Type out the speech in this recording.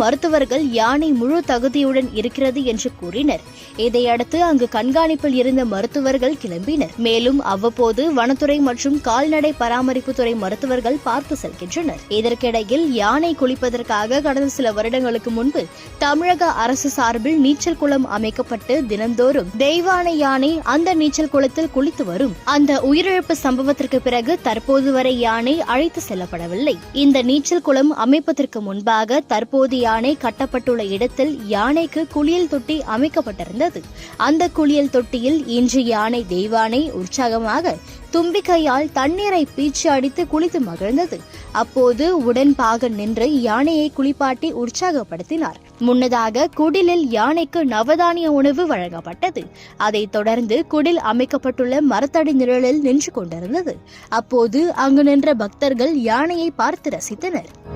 மருத்துவர்கள் யானை முழு தகுதியுடன் இருக்கிறது என்று கூறினர். இதையடுத்து அங்கு கண்காணிப்பில் இருந்த மருத்துவர்கள் கிளம்பினர். மேலும் அவ்வப்போது வனத்துறை மற்றும் கால்நடை பராமரிப்புத்துறை மருத்துவர்கள் பார்த்து செல்கின்றனர். இதற்கிடையில் யானை குளிப்பதற்காக கடந்த சில வருடங்களுக்கு முன்பு தமிழக அரசு சார்பில் நீச்சல் குளம் அமைக்கப்பட்டு தினந்தோறும் தெய்வானை யானை அந்த நீச்சல் குளத்தில் குளித்து வரும். அந்த உயிரிழப்பு சம்பவத்திற்கு பிறகு தற்போது வரை யானை அழைத்து செல்லப்படவில்லை. இந்த நீச்சல் குளம் அமைப்பதற்கு முன்பாக தற்போது யானை கட்டப்பட்டுள்ள இடத்தில் யானைக்கு குளியல் தொட்டி அமைக்கப்பட்டிருந்தது. அந்த குளியல் தொட்டியில் இன்று யானை தெய்வானை உற்சாகமாக தும்பிக்கையால் தண்ணீரை பீச்சு அடித்து குளித்து மகிழ்ந்தது. அப்போது உடன்பாக நின்று யானையை குளிப்பாட்டி உற்சாகப்படுத்தினார். முன்னதாக குடிலில் யானைக்கு நவதானிய உணவு வழங்கப்பட்டது. அதைத் தொடர்ந்து குடில் அமைக்கப்பட்டுள்ள மரத்தடி நிழலில் நின்று கொண்டிருந்தது. அப்போது அங்கு நின்ற பக்தர்கள் யானையை பார்த்து ரசித்தனர்.